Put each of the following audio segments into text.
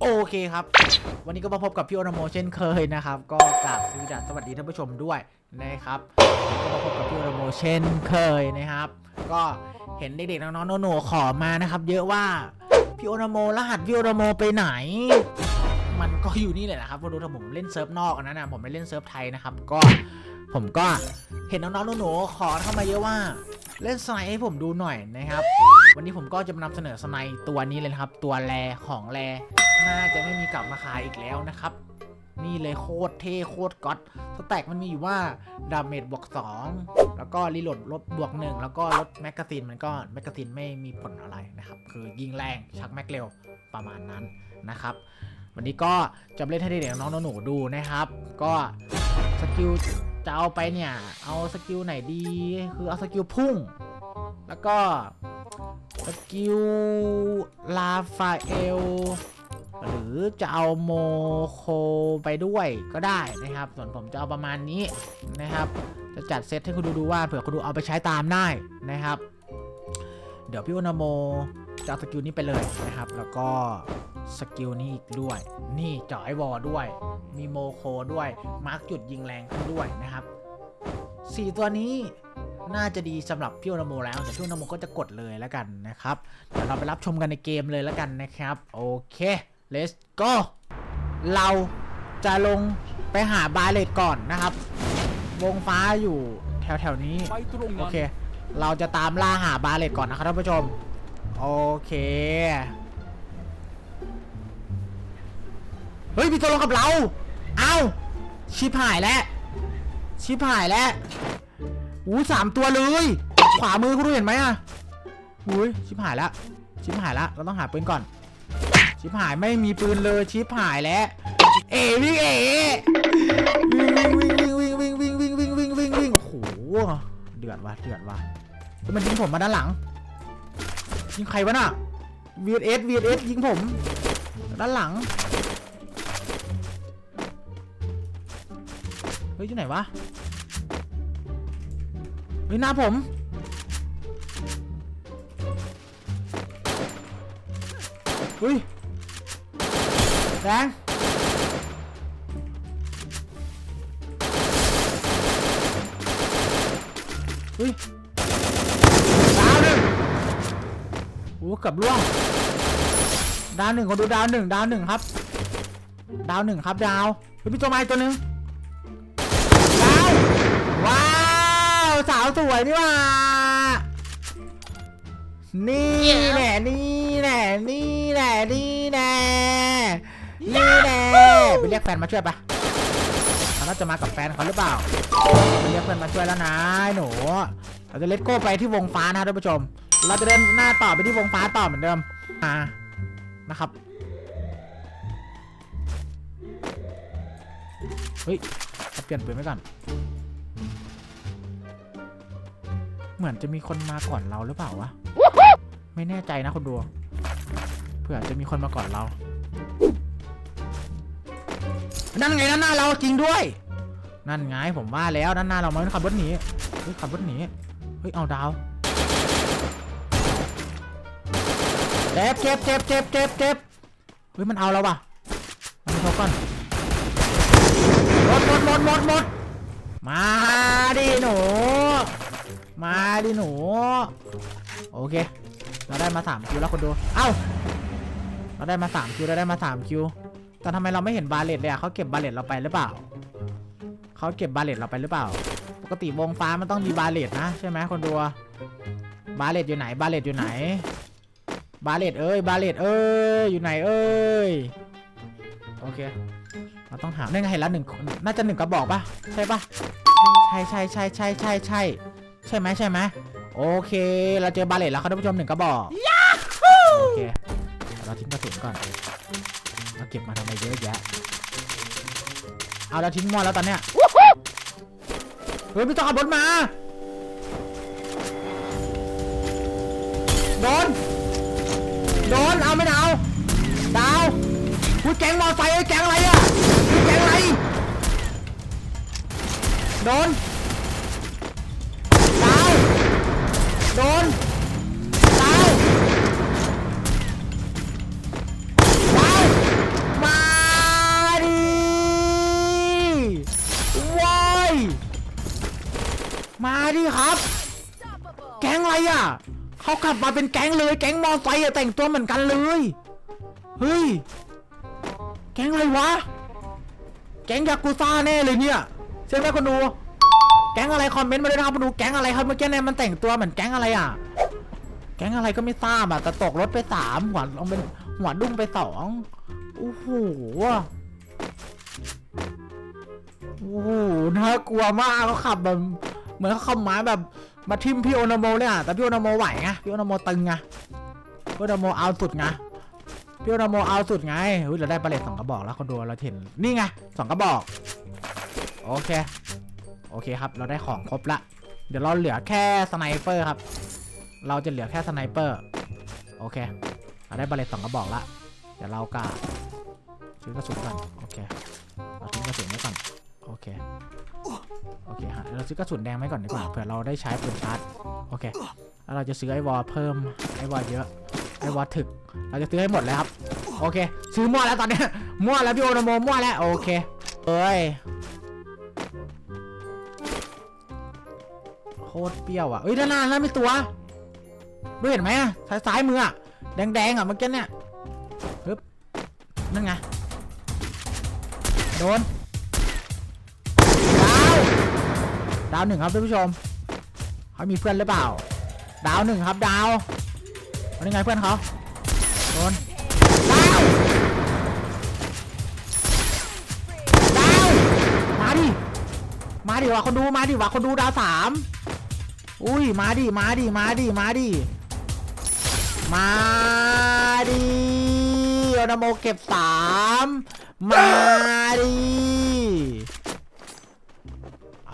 โอเคครับ วันนี้ก็มาพบกับพี่โอนโมเช่นเคยนะครับ ก็กราบสวัสดีสวัสดีท่านผู้ชมด้วยนะครับก็มาพบกับพี่โอนโมเช่นเคยนะครับ ก็เห็นเด็กๆน้องๆหนูๆขอมานะครับ เยอะว่าพี่โอนโมรหัสพี่โอนโมไปไหน มันก็อยู่นี่แหละนะครับพอดูถ้าผมเล่นเซิร์ฟนอกอันนั้นนะผมไม่เล่นเซิร์ฟไทยนะครับ ก็ผมก็เห็นน้องๆหนูๆขอเข้ามาเยอะว่าเล่นสไนให้ผมดูหน่อยนะครับ วันนี้ผมก็จะมานำเสนอสไนตัวนี้เลยครับ ตัวแรของแร น่าจะไม่มีกลับมาขายอีกแล้วนะครับ นี่เลยโคตรเท่โคตรก๊อตสแต็กมันมีอยู่ว่าดาเมจบวก 2 แล้วก็รีโหลดลบบวก 1 แล้วก็ลดแมกกาซีนมันก็แมกกาซีนไม่มีผลอะไรนะครับ คือยิงแรงชักแม็กเร็วประมาณนั้นนะครับ วันนี้ก็จะเล่นให้เด็กๆน้องๆหนูดูนะครับ ก็สกิลจะเอาไปเนี่ย เอาสกิลไหนดี คือเอาสกิลพุ่ง แล้วก็สกิลลาฟาเอล หรือจะเอาโมโคไปด้วยก็ได้นะครับ ส่วนผมจะเอาประมาณนี้นะครับ จะจัดเซตให้คุณดูดูว่าเผื่อคุณดูเอาไปใช้ตามได้นะครับ เดี๋ยวพี่วนาโมจะเอาสกิลนี้ไปเลยนะครับ แล้วก็สกิลนี้อีกด้วย นี่จ่อไอวอด้วย มีโมโคด้วย มาร์กจุดยิงแรงขึ้นด้วยนะครับสี่ตัวนี้น่าจะดีสำหรับพี่วนาโมแล้วแต่พี่วนาโมก็จะกดเลยแล้วกันนะครับเดี๋ยวเราไปรับชมกันในเกมเลยแล้วกันนะครับ โอเค let's go เราจะลงไปหาบาเลตก่อนนะครับ วงฟ้าอยู่แถวแถวๆนี้ ไปตรงโอนั้นเค เราจะตามล่าหาบาเลตก่อนนะครับท่านผู้ชม โอเค เฮ้ยมีตัวลงกับเรา เอ้า ชิบหายแล้ว ชิบหายแล้วอู้สามตัวเลย ขวามือคุณดูเห็นไหมอะอุ้ยชิบหายแล้ว ชิบหายแล้วเราต้องหาปืนก่อน ชิบหายไม่มีปืนเลยชิบหายแล้ว เอวิ่งเอวิ่งวิ่งวิ่งวิ่งวิ่งวิ่งวิ่งวิ่งวิ่งวิ่งวิ่งโอ้โหเดือดว่ะเดือดว่ะมันยิงผมมาด้านหลังยิงใครวะน่ะ VS VS ยิงผม ด้านหลังเฮ้ยที่ไหนวะเฮ้ยหน้าผมเฮ้ย แดงเฮ้ยดาวหนึ่งโอ้กับล่วง ดาวหนึ่งคนดูดาวหนึ่งดาวหนึ่งครับ ดาวหนึ่งครับดาวเฮ้ยมีตัวไม้ตัวหนึ่งดาวว้าว สาวสวยนี่ว่านี่แหละนี่แหละนี่แหละนี่แหละนี่ เรียกแฟนมาช่วยปะเขาน่าจะมากับแฟนเขาหรือเปล่าไปเรียกเพื่อนมาช่วยแล้วนะหนู เราจะเลตโก้ไปที่วงฟ้านะท่านผู้ชม เราจะเดินหน้าต่อไปที่วงฟ้าต่อเหมือนเดิมอ่านะครับ เฮ้ยเอาเปลี่ยนปืนไว้ก่อน เหมือนจะมีคนมาก่อนเราหรือเปล่าวะ ไม่แน่ใจนะคนดู เผื่อจะมีคนมาก่อนเรา นั่นไงด้านหน้าเราจริงด้วย นั่นไงผมว่าแล้วด้านหน้าเรามันขับรถหนีเฮ้ยขับรถหนีเฮ้ยเอาดาวเจ็บเจ็บเจ็บเจ็บเจ็บเจ็บเฮ้ยมันเอาเราปะมันเขาก่อนหมดหมดหมดหมดหมดมาดิหนูมาดิหนูโอเค เราได้มา3คิวแล้วคนดู เอ้า เราได้มา3คิว เราได้มา3คิว แต่ทำไมเราไม่เห็นบาเลตเลยอะเขาเก็บบาเลตเราไปหรือเปล่าเขาเก็บบาเลตเราไปหรือเปล่า ปกติวงฟ้ามันต้องมีบาเลตนะใช่ไหมคนดูบาเลตอยู่ไหนบาเลตอยู่ไหน บาเลตเอ้ยบาเลตเอ้ยอยู่ไหนเอ้ยโอเคเราต้องหาได้ไงเห็นแล้วหนึ่งคนน่าจะหนึ่งกระบอกปะใช่ปะใช่ใช่ใช่ใช่ใช่ใช่ใช่ไหมใช่ไหมโอเค เราเจอบาเลตแล้วครับท่านผู้ชมหนึ่งกระบอกโอเคเราทิ้งกระสุนก่อน เราเก็บมาทำไมเยอะแยะ เอาเราทิ้งหมดแล้วตอนเนี้ย เฮ้ยไม่ต้องขับรถมา โดน โดน เอาไม่เอาดาวพูแก๊งมอไซค์ไอ้แก๊งอะไรอะแก๊งอะไร โดน่ะเขากลับมาเป็นแก๊งเลย แก๊งมอไซค์อะแต่งตัวเหมือนกันเลย เฮ้ย แก๊งอะไรวะ แก๊งยากุซ่าแน่เลยเนี่ยใช่ไหมคนดู แก๊งอะไรคอมเมนต์มาด้วยนะครับมาดู แก๊งอะไรครับเมื่อกี้เนี่ยมันแต่งตัวเหมือนแก๊งอะไรอะ แก๊งอะไรก็ไม่ทราบอะแต่ตกรถไปสามหัวลงเป็นหัวดุ้งไปสองโอ้โหโอ้โหน่ากลัวมากเขาขับแบบเหมือนเขาขับม้าแบบ มาทิมพี่โอนาโมเลยอะแต่พี่โอนาโมไหวไงพี่โอนาโมตึงไงพี่โอนาโมเอาสุดไงพี่โอนาโมเอาสุดไงเฮ้ยเราได้ปลาเลตสองกระบอกแล้วคนดูเราเห็นนี่ไงสองกระบอกโอเคโอเคครับ เราได้ของครบละ เดี๋ยวเราเหลือแค่สไนเปอร์ครับ เราจะเหลือแค่สไนเปอร์โอเคเราได้บาเลตสองกระบอกละ เดี๋ยวเราก็ซื้อกระสุนก่อนโอเคเราทิ้งกระสุนไว้ก่อน โอเค โอเคฮะเราซื้อกระสุนแดงไว้ก่อนดีกว่าเผื่อเราได้ใช้ปืนชาร์จโอเค แล้วเราจะซื้อไอวอลเพิ่มไอวอลเยอะไอวอลถึก เราจะซื้อให้หมดเลยครับ โอเค ซื้อมั่วแล้วตอนเนี้ยมั่วแล้วพี่โอนาโมมั่วแล้วโอเคเอ้ยโคตรเปรี้ยวอะเอ้ยด้านหน้านั่นมีตัวดูเห็นไหมอะซ้ายซ้ายมืออะแดงแดงๆอะเมื่อกี้เนี่ยปึ๊บนั่นไงโดน ดาวหนึ่งครับท่านผู้ชมเขามีเพื่อนหรือเปล่า ดาวหนึ่งครับ ดาววันนี้ไงเพื่อนเขาโดนดาวดาวมาดิมาดิว่ะคนดูมาดิว่ะคนดูดาวสามอุ้ยมาดิมาดิมาดิมาดิมาดิโอนาโมเก็บสามมาดิ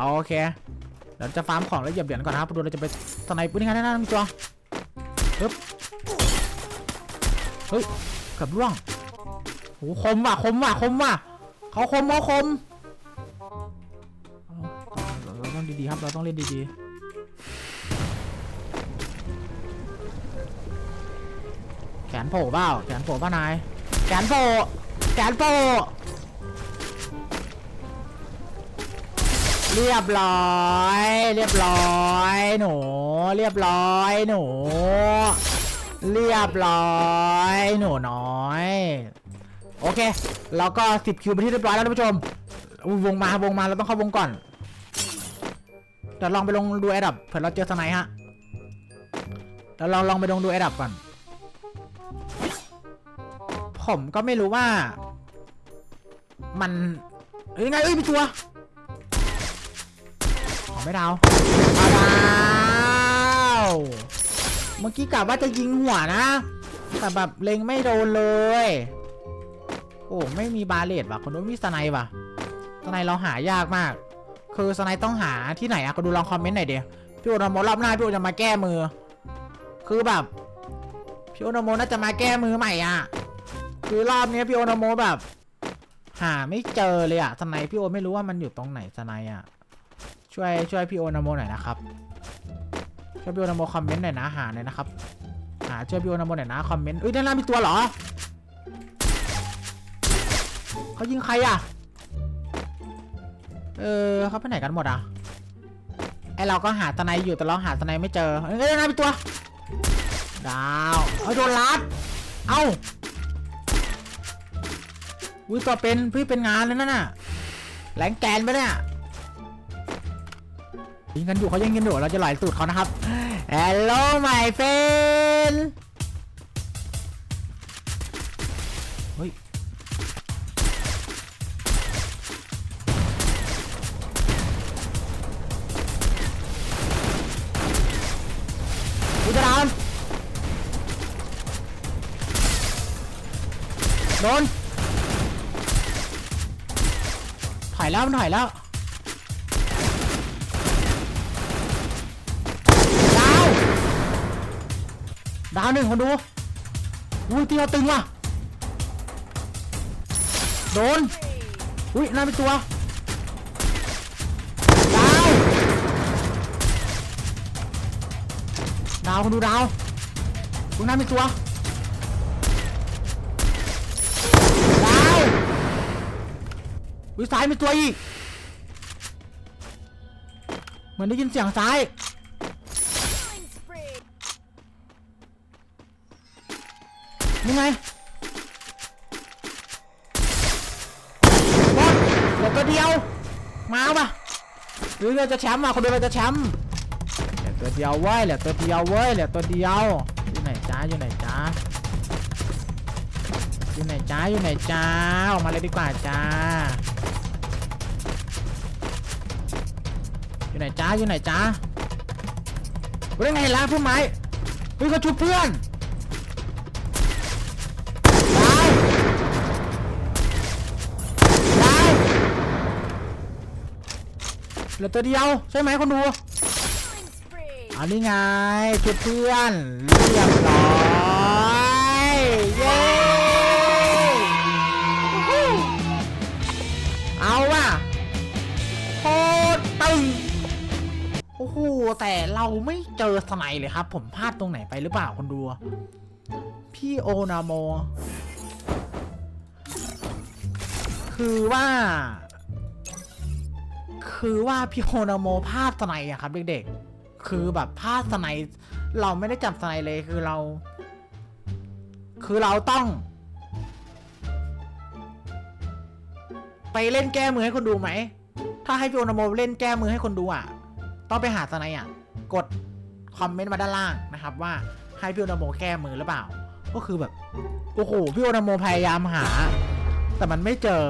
เอาโอเคเดี๋ยวจะฟาร์มของแล้วเหยียบเหรียญก่อนนะครับดูเราจะไปสไนป์ปืนยังไงนั่นนั่นตัวปึ๊บเฮ้ยกับร่วงโหคมว่ะคมว่ะคมว่ะเขาคมเขาคมเราต้องดีๆครับ เราต้องเล่นดีๆแขนโผล่เปล่าแขนโผล่เปล่านายแขนโผล่แขนโผล่ เรียบร้อย เรียบร้อยหนู เรียบร้อยหนู เรียบร้อยหนูน้อย โอเคเราก็10คิวไปที่เรียบร้อยแล้วท่านผู้ชม วงมาวงมาเราต้องเข้าวงก่อนเดี๋ยวลองไปลงดูแอดับเผื่อเราเจอสไนฮะเดี๋ยวลองลองไปลงดูแอดับก่อน ผมก็ไม่รู้ว่า มันเอ้ยยังไงเอ้ยมีตัว ไม่ดาวมาดาวเมื่อกี้กะว่าจะยิงหัวนะ แต่แบบเล็งไม่โดนเลย โอ้ไม่มีบาเลตว่ะคนนู้นมีสไนด์ว่ะสไนเราหายากมาก คือสไนต้องหาที่ไหนอะก็ดูลองคอมเมนต์หน่อยเดียวพี่โอนโมรอบหน้าพี่โอจะมาแก้มือ คือแบบพี่โอนโมน่าจะมาแก้มือใหม่อะคือรอบนี้พี่โอนโมแบบ หาไม่เจอเลยอะสไนพี่โอไม่รู้ว่ามันอยู่ตรงไหนสไนอะ ช่วยช่วยพี่โอนาโมหน่อยนะครับช่วยพี่โอนาโมคอมเมนต์หน่อยนะหาหน่อยนะครับหาช่วยพี่โอนาโมหน่อยนะคอมเมนต์เอ้ยด้านล่างมีตัวเหรอเขายิงใครอะเออเขาไปไหนกันหมดอะไอเราก็หาตะไนอยู่แต่เราหาตะไนไม่เจอเอ้ยนะเป็นตัวดาวเอาโดนลัดเอ้าอุ้ยตัวเป็นพี่เป็นงานแล้วนั่นน่ะแหลงแกนไปเนี่ย ยิงกันอยู่เขายิงกันอยู่เราจะไหลสูตรเขานะครับ Hello my friend เฮ้ยกูจะดาวโดนถอยแล้วมันถอยแล้ว ดาวหนึ่งคนดูอุ้ยตีเราตึงว่ะโดนอุ้ยน่าเป็นตัวดาวดาวคนดูดาวคุณน้ามีตัวดาววิซ้ายมีตัวอีกเหมือนได้ยินเสียงซ้าย นี่ไงบอสเหลือตัวเดียว มาปะหรือเราจะแชมป์อะคนเดียวเราจะแชมป์เหลือตัวเดียวเว้ยเหลือตัวเดียวเว้ยเหลือตัวเดียวอยู่ไหนจ้าอยู่ไหนจ้าอยู่ไหนจ้าอยู่ไหนจ้าออกมาเลยดีกว่าจ้าอยู่ไหนจ้าอยู่ไหนจ้าเฮ้ยไงล่ะเพื่อนไม้เฮ้ยเขาชุบเพื่อน เหลือตัวเดียว ใช่ไหมคนดูอันนี้ไงชุดเพื่อนเรียบร้อยเย้เอาว่ะโคตรตึงโอ้โหแต่เราไม่เจอสไนเลยครับ ผมพลาดตรงไหนไปหรือเปล่าคนดู พี่โอนาโม คือว่า คือว่าพี่โอนาโมพลาดสไนอะครับเด็กๆ คือแบบพลาดสไนเราไม่ได้จับสไนเลยคือเรา คือเราต้อง ไปเล่นแก้มือให้คนดูไหม ถ้าให้พี่โอนาโมเล่นแก้มือให้คนดูอะต้องไปหาสไนอะกดคอมเมนต์มาด้านล่างนะครับว่าให้พี่โอนาโมแก้มือหรือเปล่า ก็คือแบบ โอ้โห พี่โอนาโมพยายามหา แต่มันไม่เจอ